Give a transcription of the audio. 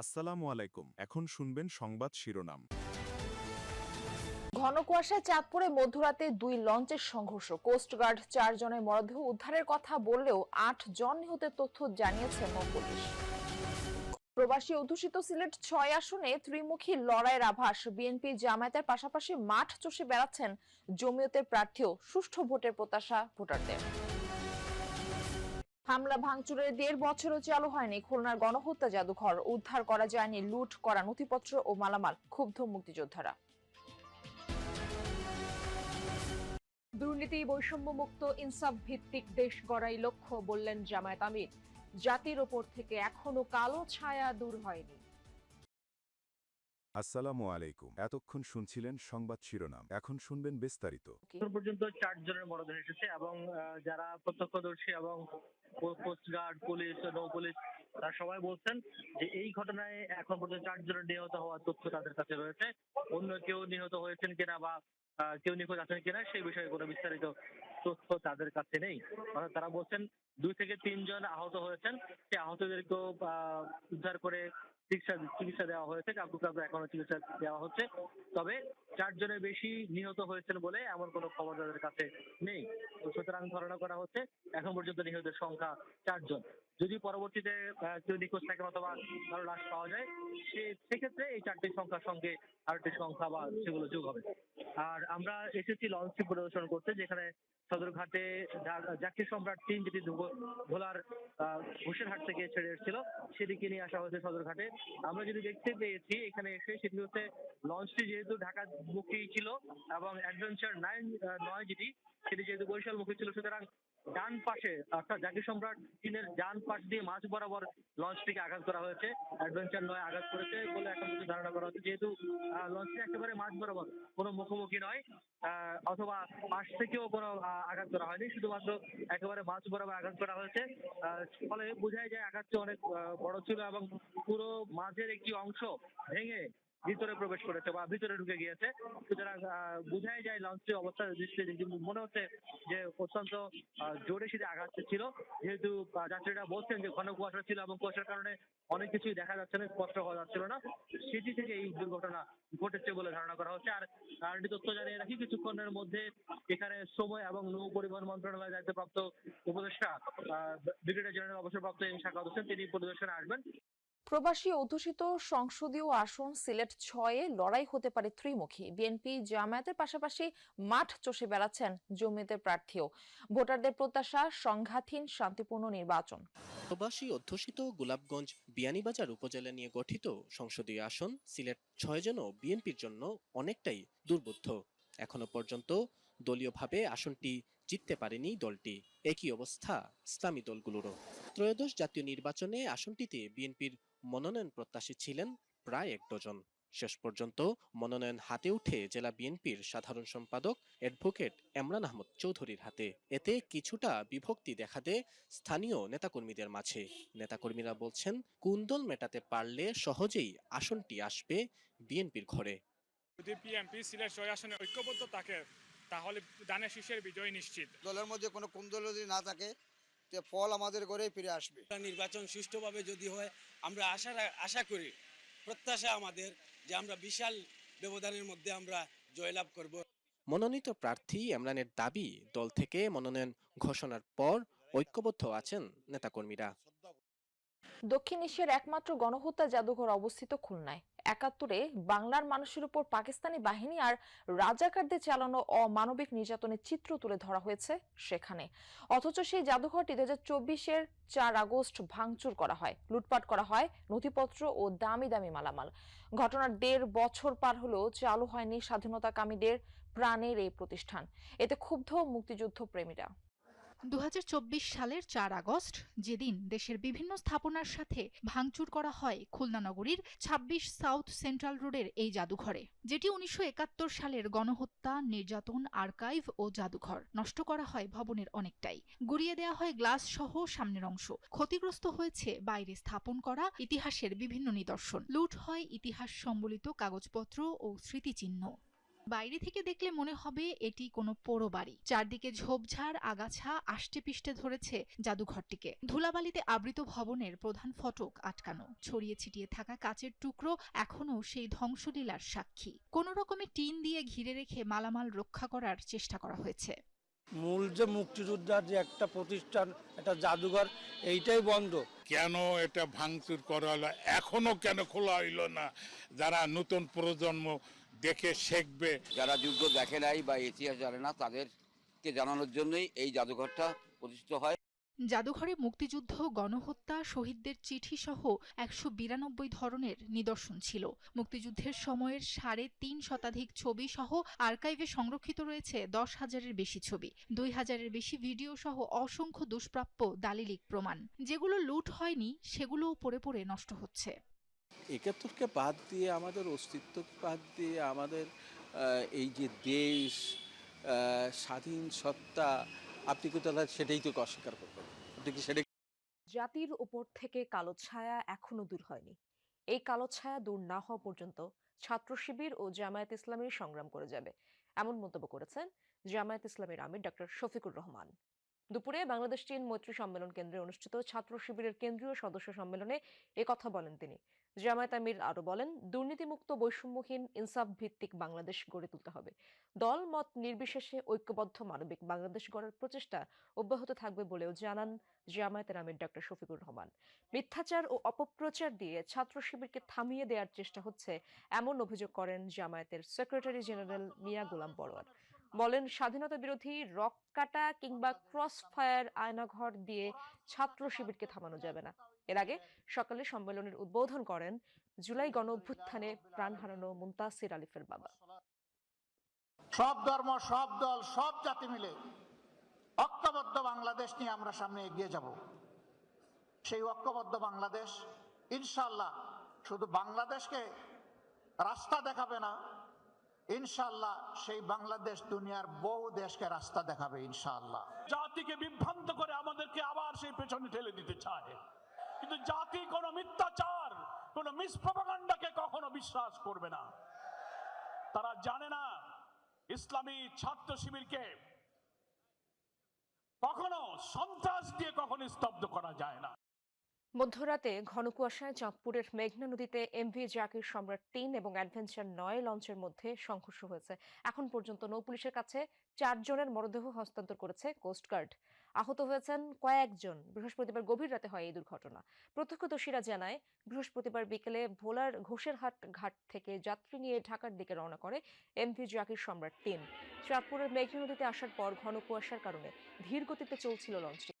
আসসালামু আলাইকুম। এখন শুনবেন সংবাদ শিরোনাম। ঘন কুয়াশায় চাঁদপুরে মধ্যরাতে দুই লঞ্চের সংঘর্ষ। কোস্টগার্ড চার জনের মরদেহ উদ্ধারের কথা বললেও আট জন নিহতের তথ্য জানিয়েছে নৌ পুলিশ। প্রবাসী অধ্যুষিত সিলেট ছয় আসনে ত্রিমুখী লড়াইয়ের আভাস। বিএনপি জামায়াতের পাশাপাশি মাঠ চষে বেড়াচ্ছেন জমিয়তের প্রার্থীও। সুষ্ঠু ভোটের প্রত্যাশা ভোটারদের। হামলা ভাঙচুরের দেড় বছরও চালু হয়নি খুলনার গণহত্যা জাদুঘর। উদ্ধার করা যায়নি, লুট করা নথিপত্র ও মালামাল, ক্ষুব্ধ মুক্তিযোদ্ধারা। দুর্নীতি, বৈষম্যমুক্ত ইনসাফ ভিত্তিক দেশ গড়াই লক্ষ্য, বললেন জামায়াত আমির। জাতির ওপর থেকে এখনও কালো ছায়া দূর হয়নি। আসসালামু আলাইকুম। এতক্ষণ শুনছিলেন সংবাদ শিরোনাম। এখন শুনবেন বিস্তারিত। পর্যন্ত চার জনের মরদেহ এসেছে এবং যারা প্রত্যক্ষদর্শী এবং কোস্টগার্ড পুলিশ, নৌ পুলিশ, তারা সবাই বলছেন যে এই ঘটনায় এখন পর্যন্ত চার জনের নিহত হওয়ার তথ্য তাদের কাছে রয়েছে। অন্য কেউ নিহত হয়েছেন কিনা বা কেউ নিখোঁজ আছেন কিনা সেই বিষয়ে কোনো বিস্তারিত তথ্য তাদের কাছে নেই। তারা বলছেন দুই থেকে তিনজন আহত হয়েছেন। সেই আহতদেরকেও আহ, উদ্ধার করে চিকিৎসা চিকিৎসা দেওয়া হয়েছে। কাউকে কাউকে এখনও চিকিৎসা দেওয়া হচ্ছে। তবে চারজনের বেশি নিহত হয়েছেন বলে এমন কোনো খবর তাদের কাছে নেই। সুতরাং ধারণা করা হচ্ছে এখন পর্যন্ত নিহতের সংখ্যা চারজন। যদি পরবর্তীতে কেউ নিখোঁজ থাকেন অথবা কারও লাশ পাওয়া যায় সে সেক্ষেত্রে এই চারটি সংখ্যার সঙ্গে আরেকটি সংখ্যা বা সেগুলো যোগ হবে। আর আমরা এসেছি লঞ্চটি পরিদর্শন করতে যেখানে সদরঘাটে জা- যাত্রী সম্রাট তিন যেটি ভোলার আহ, ঘোষেরহাট থেকে ছেড়ে এসেছিল সেদিকে নিয়ে আসা হয়েছে সদরঘাটে। আমরা যদি দেখতে পেয়েছি এখানে এসে সেটি হচ্ছে লঞ্চটি যেহেতু ঢাকা মুখী ছিল এবং অ্যাডভেঞ্চার নাইন নয় যেটি সেটি যেহেতু বরিশাল মুখী ছিল সুতরাং ডান পাশে, অর্থাৎ জাকির সম্রাট তিনের ডান পাশ দিয়ে মাঝ বরাবর লঞ্চটিকে আঘাত করা হয়েছে। অ্যাডভেঞ্চার নয়, আঘাত করেছে বলে এখন পর্যন্ত ধারণা করা হচ্ছে। যেহেতু লঞ্চটি একেবারে মাঝ বরাবর, কোনো মুখোমুখি নয় অথবা পাশ থেকেও কোনো আঘাত করা হয়নি। শুধুমাত্র একেবারে মাঝ বরাবর আঘাত করা হয়েছে। ফলে বোঝাই যায়, আঘাতটি অনেক বড় ছিল এবং পুরো মাঝের একটি অংশ ভেঙে ভিতরে প্রবেশ করেছে বা ভিতরে ঢুকে গিয়েছে। সুতরাং বোঝাই যায় লঞ্চটির অবস্থা দৃষ্টিতে মনে হচ্ছে যে অত্যন্ত জোরে শীতে আঘাত ছিল। যেহেতু যাত্রীরা বলছেন যে ঘন কুয়াশা ছিল এবং কুয়াশার কারণে অনেক কিছুই দেখা যাচ্ছে না, স্পষ্ট হওয়া যাচ্ছিল না। সেটি থেকে এই দুর্ঘটনা ঘটেছে বলে ধারণা করা হচ্ছে। আর একটি তথ্য জানিয়ে রাখি, কিছুক্ষণের মধ্যে এখানে সময় এবং নৌ পরিবহন মন্ত্রণালয়ের দায়িত্বপ্রাপ্ত উপদেষ্টা ব্রিগেডিয়ার জেনারেল অবসরপ্রাপ্ত এম শাখাওয়াত হোসেন তিনি পরিদর্শনে আসবেন। প্রবাসী অধ্যুষিত সংসদীয় আসন সিলেট ছয়ে লড়াই হতে পারে ত্রিমুখী। বিএনপি জামায়াতের পাশাপাশি মাঠ চষে বেড়াচ্ছেন জমিয়তের প্রার্থীও। ভোটারদের প্রত্যাশা, সংঘাতহীন, শান্তিপূর্ণ নির্বাচন। প্রবাসী অধ্যুষিত গোলাপগঞ্জ বিয়ানীবাজার উপজেলা নিয়ে গঠিত সংসদীয় আসন সিলেট ছয় যেন বিএনপির জন্য অনেকটাই দুর্বোধ্য। এখনও পর্যন্ত দলীয়ভাবে আসনটি জিততে পারেনি দলটি। একই অবস্থা ইসলামী দলগুলোরও। ত্রয়োদশ জাতীয় নির্বাচনে আসনটিতে বিএনপির মনোনয়ন প্রত্যাশী ছিলেন প্রায় এক ডজন। শেষ পর্যন্ত মনোনয়ন হাতে উঠে জেলা বিএনপির সাধারণ সম্পাদক অ্যাডভোকেট এমরান আহমদ চৌধুরীর হাতে। এতে কিছুটা বিভক্তি দেখা দেয় স্থানীয় নেতাকর্মীদের মাঝে। নেতাকর্মীরা বলছেন কুন্দল মেটাতে পারলে সহজেই আসনটি আসবে বিএনপির ঘরে। যদি পিএমপি সিলেট ছয় আসনে ঐক্যবদ্ধ থাকে তাহলে দানের শীষের বিজয় নিশ্চিত। দলের মধ্যে কোনো কুন্দল যদি না থাকে তে ফল আমাদের ঘরেই ফিরে আসবে। নির্বাচন সুষ্ঠুভাবে যদি হয় আমরা আশা আশা করি প্রত্যাশা আমাদের যে আমরা বিশাল ব্যবধানের মধ্যে আমরা জয়লাভ করব। মনোনীত প্রার্থী এমরানের দাবি দল থেকে মনোনয়ন ঘোষণার পর ঐক্যবদ্ধ আছেন নেতাকর্মীরা। দক্ষিণ এশিয়ার একমাত্র গণহত্যা জাদুঘর অবস্থিত খুলনায়। একাত্তরে বাংলার মানুষের উপর পাকিস্তানি বাহিনী আর রাজাকারদের চালানো অমানবিক নির্যাতনের চিত্র তুলে ধরা হয়েছে সেখানে। অথচ সেই জাদুঘরটি দু হাজার চব্বিশের চার আগস্ট ভাঙচুর করা হয়, লুটপাট করা হয়, নথিপত্র ও দামি দামি মালামাল। ঘটনার দেড় বছর পার হলেও চালু হয়নি স্বাধীনতাকামীদের প্রাণের এই প্রতিষ্ঠান। এতে ক্ষুব্ধ মুক্তিযুদ্ধ প্রেমীরা। দু হাজার চব্বিশ সালের চার আগস্ট, যেদিন দেশের বিভিন্ন স্থাপনার সাথে ভাঙচুর করা হয় খুলনা নগরীর ২৬ সাউথ সেন্ট্রাল রোডের এই জাদুঘরে, যেটি উনিশশো একাত্তর সালের গণহত্যা, নির্যাতন, আর্কাইভ ও জাদুঘর নষ্ট করা হয় ভবনের অনেকটাই। গুড়িয়ে দেওয়া হয় গ্লাস সহ সামনের অংশ। ক্ষতিগ্রস্ত হয়েছে বাইরে স্থাপন করা, ইতিহাসের বিভিন্ন নিদর্শন। লুট হয় ইতিহাস সম্বলিত কাগজপত্র ও স্মৃতিচিহ্ন। বাইরে থেকে দেখলে মনে হবে এটি কোনো পোড়ো বাড়ি। চারদিকে ঝোপঝাড় আগাছা আষ্টে পিষ্টে ধরেছে জাদুঘরটিকে। ধুলাবালিতে আবৃত ভবনের প্রধান ফটক আটকানো। ছড়িয়ে ছিটিয়ে থাকা কাচের টুকরো এখনও সেই ধ্বংসলীলার সাক্ষী। কোনো রকমে টিন দিয়ে ঘিরে রেখে মালামাল রক্ষা করার চেষ্টা করা হয়েছে। মূল যে মুক্তিযোদ্ধার যে একটা প্রতিষ্ঠান একটা জাদুঘর এইটাই বন্ধ। কেন এটা ভাঙচুর করা হলো? এখনও কেন খোলা হইল না? যারা নতুন প্রজন্ম দেখে শিখবে। যারা যুদ্ধ দেখে নাই বা ইতিহাস জানে না তাদেরকে জানানোর জন্যই এই জাদুঘরটা প্রতিষ্ঠিত হয়। জাদুঘরে মুক্তিযুদ্ধ গণহত্যা শহীদদের চিঠি সহ একশো বিরানব্বই ধরনের নিদর্শন ছিল। মুক্তিযুদ্ধের সময়ের সাড়ে তিন শতাধিক ছবি সহ আর্কাইভে সংরক্ষিত রয়েছে দশ হাজারের বেশি ছবি। দুই হাজারের বেশি ভিডিও সহ অসংখ্য দুষ্প্রাপ্য দালিলিক প্রমাণ। যেগুলো লুট হয়নি সেগুলোও পড়ে পড়ে নষ্ট হচ্ছে। একাত্তরকে বাদ দিয়ে, আমাদের অস্তিত্বকে বাদ দিয়ে, আমাদের এই যে দেশ স্বাধীন সত্তা, আপনি কোথায় সেটাই তো অস্বীকার করবেন? আপনি কি সেটা জাতির উপর থেকে কালো ছায়া এখনও দূর হয়নি। এই কালো ছায়া দূর না হওয়া পর্যন্ত ছাত্র শিবির ও জামায়াত ইসলামী সংগ্রাম করে যাবে। এমন মন্তব্য করেছেন জামায়াত ইসলামীর আমির ডক্টর শফিকুর রহমান। দুপুরে বাংলাদেশ চীন মৈত্রী সম্মেলন কেন্দ্রে অনুষ্ঠিত ছাত্র শিবিরের কেন্দ্রীয় সদস্য সম্মেলনে কথা বলেন তিনি। জামায়াত আমির আরও বলেন, দুর্নীতিমুক্ত বৈষম্যহীন ইনসাফ ভিত্তিক বাংলাদেশ গড়ে তুলতে হবে। দল, মত নির্বিশেষে ঐক্যবদ্ধ মানবিক বাংলাদেশ গড়ার প্রচেষ্টা অব্যাহত থাকবে বলেও জানান জামায়াতের আমির ডক্টর শফিকুর রহমান। মিথ্যাচার ও অপপ্রচার দিয়ে ছাত্র শিবিরকে থামিয়ে দেওয়ার চেষ্টা হচ্ছে এমন অভিযোগ করেন জামায়াতের সেক্রেটারি জেনারেল মিয়া গোলাম বড়োয়ার বলেন, স্বাধীনতা বিরোধী রক কাটা কিংবা ক্রস ফায়ার আয়নাঘর দিয়ে ছাত্র শিবিরকে থামানো যাবে না। এর আগে সকালে সম্মেলনের উদ্বোধন করেন জুলাই গণ অভ্যুত্থানে প্রাণ হারানো মুন্তাসির আলিফের বাবা। সব ধর্ম সব দল সব জাতি মিলে ঐক্যবদ্ধ বাংলাদেশ নিয়ে আমরা সামনে এগিয়ে যাব। সেই ঐক্যবদ্ধ বাংলাদেশ ইনশাল্লাহ শুধু বাংলাদেশকে রাস্তা দেখাবে না ইনশাল্লাহ সেই বাংলাদেশ দুনিয়ার বহু দেশকে রাস্তা দেখাবে ইনশাল্লাহ জাতিকে বিভ্রান্ত করে আমাদেরকে আবার সেই পেছনে ঠেলে দিতে চায়। কিন্তু জাতি কোনো মিথ্যাচার, কোনো মিসপ্রপাগান্ডাকে কখনো বিশ্বাস করবে না। তারা জানে না ইসলামী ছাত্র শিবিরকে কখনো সন্ত্রাস দিয়ে কখনো স্তব্ধ করা যায় না। মধ্যরাতে ঘন কুয়াশায় চাঁদপুরের মেঘনা নদীতে এমভি জাকির সম্রাট তিন এবং অ্যাডভেঞ্চার নয় লঞ্চের মধ্যে সংঘর্ষ হয়েছে। এখন পর্যন্ত নৌপুলিশের কাছে চারজনের মরদেহ হস্তান্তর করেছে কোস্টগার্ড। আহত হয়েছেন কয়েকজন। বৃহস্পতিবার গভীর রাতে হয় এই দুর্ঘটনা। প্রত্যক্ষদর্শীরা জানায়, বৃহস্পতিবার বিকেলে ভোলার ঘোষেরহাট ঘাট থেকে যাত্রী নিয়ে ঢাকার দিকে রওনা করে এমভি জাকির সম্রাট তিন। চাঁদপুরের মেঘনা নদীতে আসার পর ঘন কুয়াশার কারণে ধীর গতিতে চলছিল লঞ্চটি।